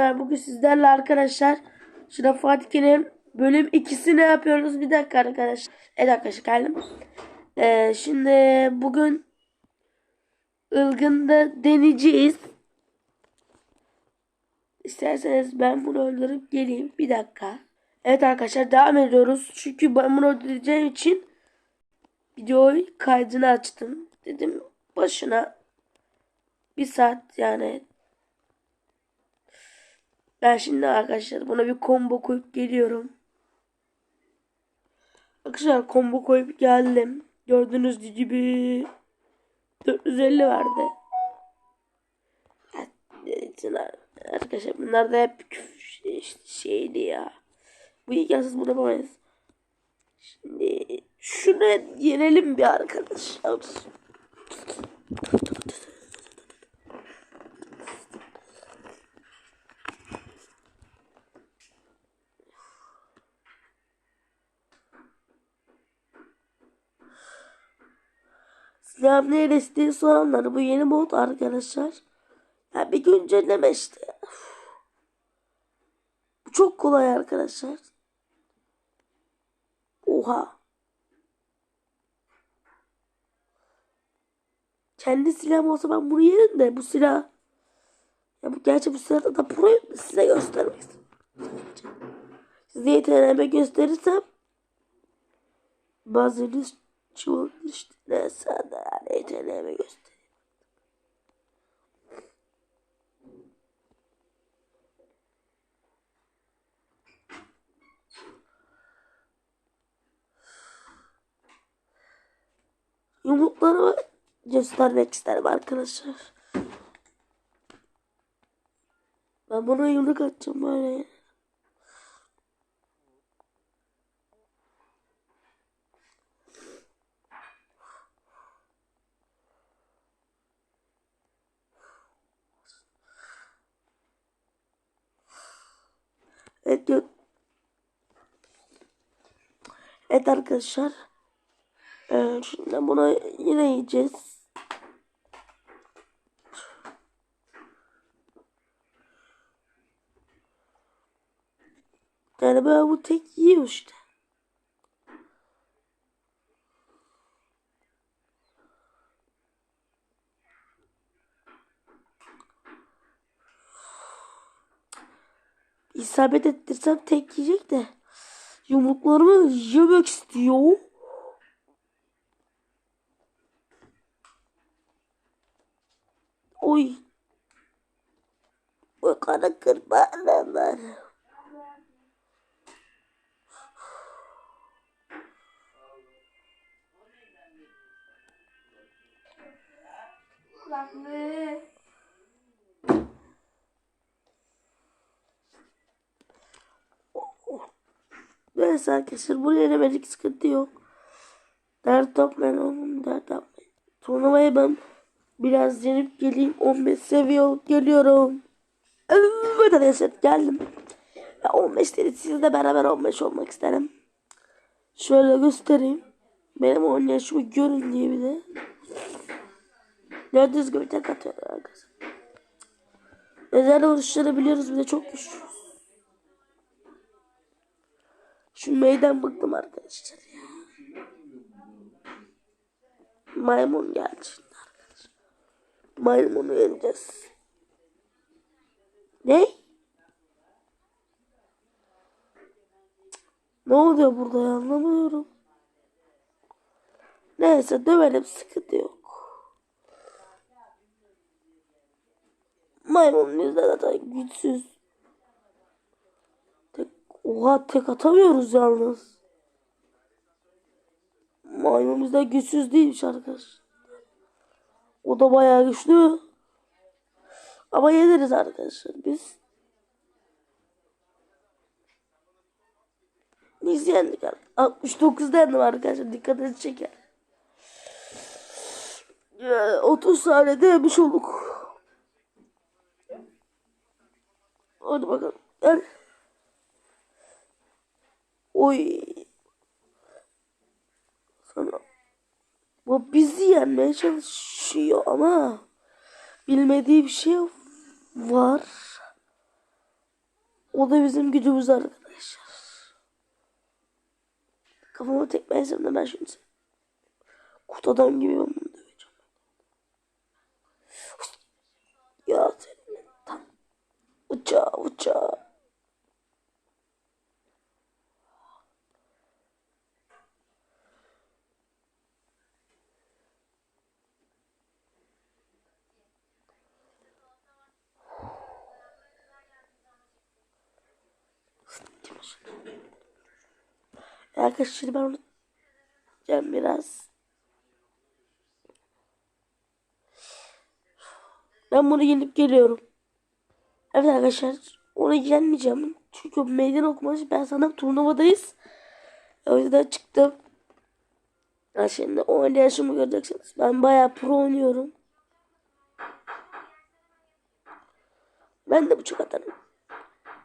Bugün sizlerle arkadaşlar Şıra Fatih'in bölüm ikisini yapıyoruz. Bir dakika arkadaşlar. Evet arkadaşlar geldim. Ee, şimdi bugün Ilgın'da deneyeceğiz. İsterseniz ben bunu öldürüp geleyim. Bir dakika. Evet arkadaşlar devam ediyoruz. Çünkü ben bunu öldüreceğim için videoyu kaydını açtım. Dedim başına bir saat yani ben şimdi arkadaşlar buna bir combo koyup geliyorum. Arkadaşlar combo koyup geldim. Gördüğünüz gibi 450 verdi. Arkadaşlar bunlar da hep işte şeydi ya. Bu imkansız bunu yapamayız. Şimdi şunu yenelim bir arkadaşlar. Silah neresi soranlar bu yeni mod arkadaşlar. Ya bir güncelleme işte. Bu çok kolay arkadaşlar. Oha. Kendi silahım olsa ben bunu yerim de bu silah. Ya bu gerçi bu silahda da pro size göstermek istedim. Size yeteneğimi gösterirsem bazınız çoğunuz işte sana yeteneğimi göstereyim. Yumruklarımı göstermek isterim arkadaşlar. Ben buna yumruk atacağım böyle. Evet, gö- evet arkadaşlar. Ee, şimdi buna yine yiyeceğiz. Yani ben bu tek yiyor işte. İsabet ettirsem tek yiyecek de. Yumruklarımı yemek istiyor. Oy. O kana kırmalar. Kulaklığı. Neyse arkadaşlar buraya yenemedik sıkıntı yok. Dert yapmayın oğlum dert yapmayın. Turnuvaya ben biraz yenip geleyim 15 seviye olup geliyorum. Evet arkadaşlar geldim. Ya 15 dedi sizle beraber 15 olmak isterim. Şöyle göstereyim. Benim oynayışımı görün diye bir de. Gördüğünüz gibi tek atıyor arkadaşlar. Özel vuruşları biliyoruz bir de çok güçlüyüz. Şu meydan bıktım arkadaşlar ya. Maymun geldi şimdi arkadaşlar. Maymunu yeneceğiz. Ne? Ne oluyor burada anlamıyorum. Neyse dövelim sıkıntı yok. Maymun yüzde zaten güçsüz. Oha tek atamıyoruz yalnız. Maymun bizde güçsüz değilmiş arkadaş. O da bayağı güçlü. Ama yeneriz arkadaşlar biz. Biz yendik. 69 dendim arkadaşlar. Dikkatinizi çeker. Ya, 30 saniyede yemiş olduk. Hadi bakalım. Gel. Oy. Sana. Bu bizi yenmeye çalışıyor ama bilmediği bir şey var. O da bizim gücümüz arkadaşlar. Kafama tekme yesem de ben şimdi kurt adam gibi ben bunu döveceğim. Ya senin tam uçağı uçağı. Arkadaşlar şimdi ben onu yapacağım biraz. Ben bunu yenip geliyorum. Evet arkadaşlar onu yenmeyeceğim. Çünkü meydan okuması ben sanırım turnuvadayız. O yüzden çıktım. Ya şimdi o oynayışımı göreceksiniz. Ben bayağı pro oynuyorum. Ben de bıçak atarım.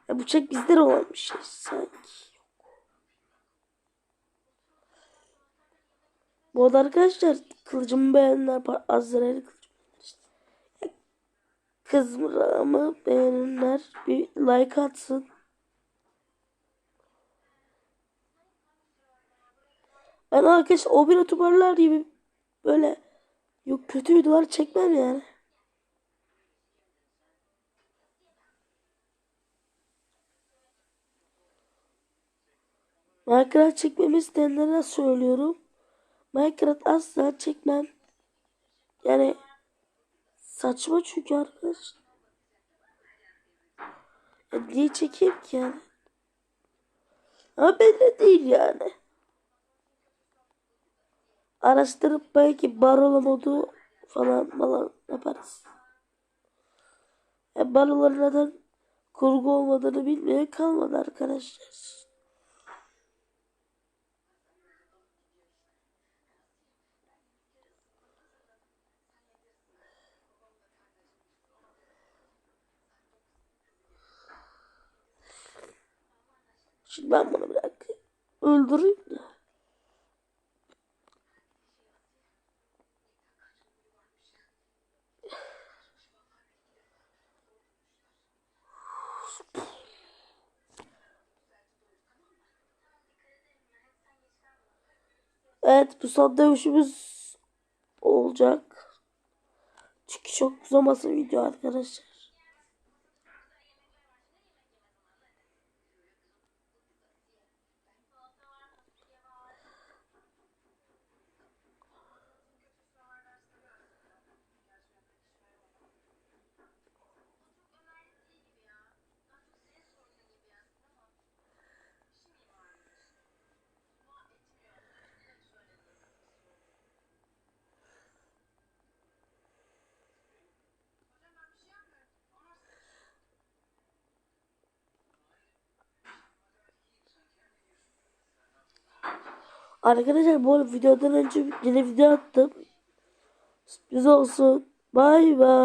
Ya bıçak bizde olan bir şey sanki. Bu arada arkadaşlar kılıcımı beğenenler Azrail kılıcım işte. Ya, Kızmıramı beğenenler bir like atsın. Ben arkadaşlar o bir youtuberlar gibi böyle yok kötü videolar çekmem yani. Minecraft çekmemi isteyenlere söylüyorum. Minecraft asla çekmem. Yani saçma çünkü arkadaş. Ya niye çekeyim ki yani? Ama belli değil yani. Araştırıp belki barola modu falan falan yaparız. Ya baroların neden kurgu olmadığını bilmeye kalmadı arkadaşlar. Şimdi ben bunu bir dakika öldüreyim de. Evet bu son dövüşümüz olacak. Çünkü çok uzamasın video arkadaşlar. Arkadaşlar bu videodan önce yine video attım. Sürpriz olsun. Bay bay.